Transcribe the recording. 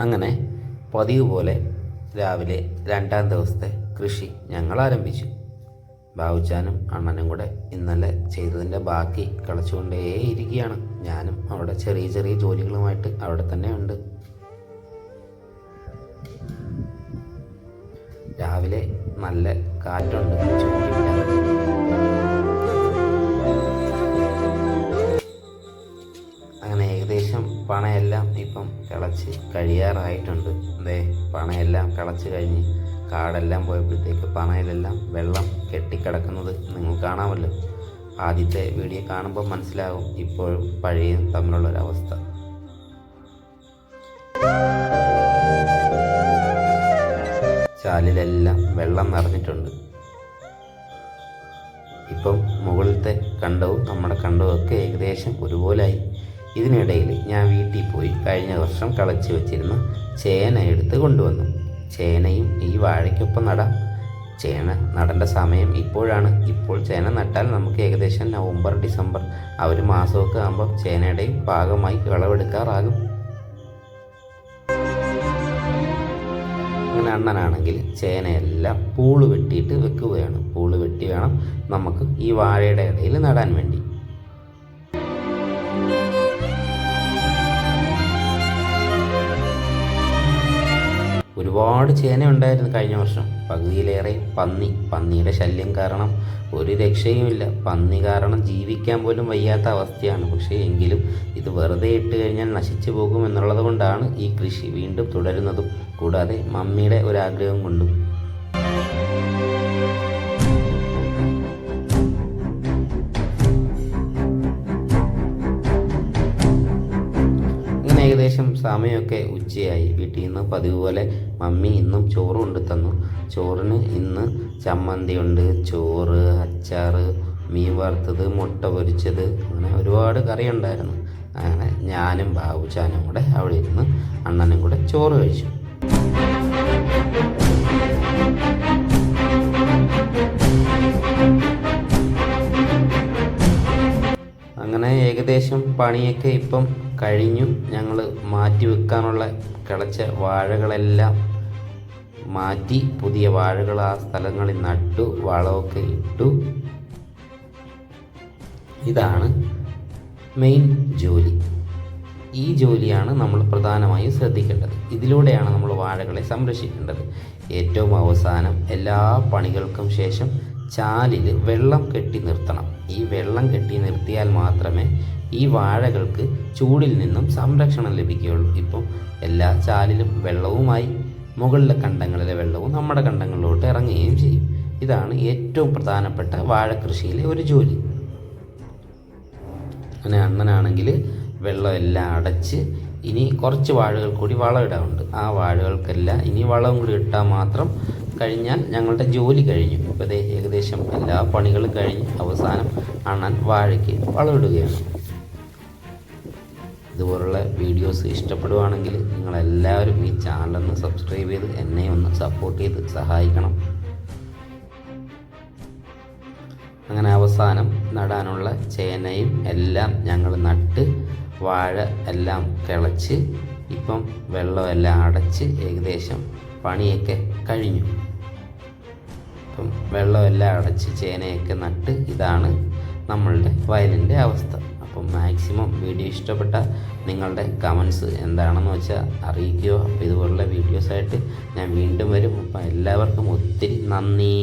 അങ്ങനെ പതിവ് പോലെ രാവിലെ രണ്ടാം ദിവസത്തെ കൃഷി ഞങ്ങൾ ആരംഭിച്ചു ബാബുച്ചാനും അണ്ണനും കൂടെ ഇന്നലെ ചെയ്തതിന്റെ ബാക്കി കളിച്ചുകൊണ്ടേ ഇരിക്കുകയാണ് ഞാനും അവിടെ ചെറിയ ചെറിയ ജോലികളുമായിട്ട് അവിടെ തന്നെ ഉണ്ട്. രാവിലെ നല്ല കാറ്റുണ്ട്. പണയെല്ലാം ഇപ്പം കിളച്ച് കഴിയാറായിട്ടുണ്ട്. അതേ പണയെല്ലാം കിളച്ച് കഴിഞ്ഞ് കാടെല്ലാം പോയപ്പോഴത്തേക്ക് പണയിലെല്ലാം വെള്ളം കെട്ടിക്കിടക്കുന്നത് നിങ്ങൾ കാണാമല്ലോ. ആദ്യത്തെ വീഡിയോ കാണുമ്പോൾ മനസ്സിലാവും ഇപ്പോഴും പഴയതും തമ്മിലുള്ളൊരവസ്ഥ. ചാലിലെല്ലാം വെള്ളം നിറഞ്ഞിട്ടുണ്ട്. ഇപ്പം മുകളിലത്തെ കണ്ടവും നമ്മുടെ കണ്ടവും ഒക്കെ ഏകദേശം ഒരുപോലായി. ഇതിനിടയിൽ ഞാൻ വീട്ടിൽ പോയി കഴിഞ്ഞ വർഷം കളച്ച് വെച്ചിരുന്ന ചേന എടുത്ത് കൊണ്ടുവന്നു. ചേനയും ഈ വാഴയ്ക്കൊപ്പം നടാം. ചേന നടേണ്ട സമയം ഇപ്പോഴാണ്. ഇപ്പോൾ ചേന നട്ടാൽ നമുക്ക് ഏകദേശം നവംബർ ഡിസംബർ ആ ഒരു മാസമൊക്കെ ആകുമ്പോൾ ചേനയുടെയും പാകമായി വിളവെടുക്കാറാകും. അങ്ങനെ അണ്ണനാണെങ്കിൽ ചേനയെല്ലാം പൂൾ വെട്ടിയിട്ട് വെക്കുകയാണ്. പൂൾ വെട്ടി വേണം നമുക്ക് ഈ വാഴയുടെ ഇടയിൽ നടാൻ വേണ്ടി. ഒരുപാട് ചേന ഉണ്ടായിരുന്നു കഴിഞ്ഞ വർഷം. പകുതിയിലേറെ പന്നി. പന്നിയുടെ ശല്യം കാരണം ഒരു രക്ഷയുമില്ല. പന്നി കാരണം ജീവിക്കാൻ പോലും വയ്യാത്ത അവസ്ഥയാണ്. പക്ഷേ എങ്കിലും ഇത് വെറുതെ ഇട്ട് കഴിഞ്ഞാൽ നശിച്ചു പോകും എന്നുള്ളത് കൊണ്ടാണ് ഈ കൃഷി വീണ്ടും തുടരുന്നതും. കൂടാതെ മമ്മിയുടെ ഒരാഗ്രഹം കൊണ്ടും. ഏകദേശം സമയമൊക്കെ ഉച്ചയായി. വീട്ടിൽ നിന്ന് പതിവ് പോലെ മമ്മി ഇന്നും ചോറ് കൊണ്ട് തന്നു. ചോറിന് ഇന്ന് ചമ്മന്തി ഉണ്ട്. ചോറ് അച്ചാർ മീൻ വറുത്തത് മുട്ട പൊരിച്ചത് അങ്ങനെ ഒരുപാട് കറി ഉണ്ടായിരുന്നു. അങ്ങനെ ഞാനും ബാബുച്ചാനും കൂടെ അവിടെ ഇരുന്ന് അണ്ണനും കൂടെ ചോറ് കഴിച്ചു. അങ്ങനെ ഏകദേശം പണിയൊക്കെ ഇപ്പം കഴിഞ്ഞു. ഞങ്ങൾ മാറ്റി വെക്കാനുള്ള കിളച്ച വാഴകളെല്ലാം മാറ്റി പുതിയ വാഴകൾ ആ സ്ഥലങ്ങളിൽ നട്ടു വളമൊക്കെ ഇട്ടു. ഇതാണ് മെയിൻ ജോലി. ഈ ജോലിയാണ് നമ്മൾ പ്രധാനമായും ശ്രദ്ധിക്കേണ്ടത്. ഇതിലൂടെയാണ് നമ്മൾ വാഴകളെ സംരക്ഷിക്കേണ്ടത്. ഏറ്റവും അവസാനം എല്ലാ പണികൾക്കും ശേഷം ചാലിൽ വെള്ളം കെട്ടി നിർത്തണം. ഈ വെള്ളം കെട്ടി നിർത്തിയാൽ മാത്രമേ ഈ വാഴകൾക്ക് ചൂടിൽ നിന്നും സംരക്ഷണം ലഭിക്കുകയുള്ളൂ. ഇപ്പം എല്ലാ ചാലിലും വെള്ളവുമായി മുകളിലെ കണ്ടങ്ങളിലെ വെള്ളവും നമ്മുടെ കണ്ടങ്ങളിലോട്ട് ഇറങ്ങുകയും ചെയ്യും. ഇതാണ് ഏറ്റവും പ്രധാനപ്പെട്ട വാഴക്കൃഷിയിലെ ഒരു ജോലി. അങ്ങനെ അണ്ണനാണെങ്കിൽ വെള്ളം എല്ലാം അടച്ച് ഇനി കുറച്ച് വാഴകൾ കൂടി വളം ഇടാറുണ്ട്. ആ വാഴകൾക്കെല്ലാം ഇനി വളവും കൂടി ഇട്ടാൽ മാത്രം കഴിഞ്ഞാൽ ഞങ്ങളുടെ ജോലി കഴിഞ്ഞു. ഇപ്പോൾ ഏകദേശം എല്ലാ പണികളും കഴിഞ്ഞ് അവസാനം അണ്ണൻ വാഴയ്ക്ക് വളമിടുകയാണ് ഇതുപോലുള്ള വീഡിയോസ് ഇഷ്ടപ്പെടുവാണെങ്കിൽ നിങ്ങളെല്ലാവരും ഈ ചാനലൊന്ന് സബ്സ്ക്രൈബ് ചെയ്ത് എന്നെ ഒന്ന് സപ്പോർട്ട് ചെയ്ത് സഹായിക്കണം. അങ്ങനെ അവസാനം നടാനുള്ള ചേനയും എല്ലാം ഞങ്ങൾ നട്ട് വാഴ എല്ലാം കിളച്ച് ഇപ്പം വെള്ളമെല്ലാം അടച്ച് ഏകദേശം പണിയൊക്കെ കഴിഞ്ഞു. ഇപ്പം വെള്ളമെല്ലാം അടച്ച് ചേനയൊക്കെ നട്ട് ഇതാണ് നമ്മളുടെ വയലിന്റെ അവസ്ഥ. അപ്പം മാക്സിമം വീഡിയോ ഇഷ്ടപ്പെട്ട നിങ്ങളുടെ കമൻസ് എന്താണെന്ന് വെച്ചാൽ അറിയിക്കുക. അപ്പോൾ ഇതുപോലുള്ള വീഡിയോസായിട്ട് ഞാൻ വീണ്ടും വരും. അപ്പം എല്ലാവർക്കും ഒത്തിരി നന്ദി.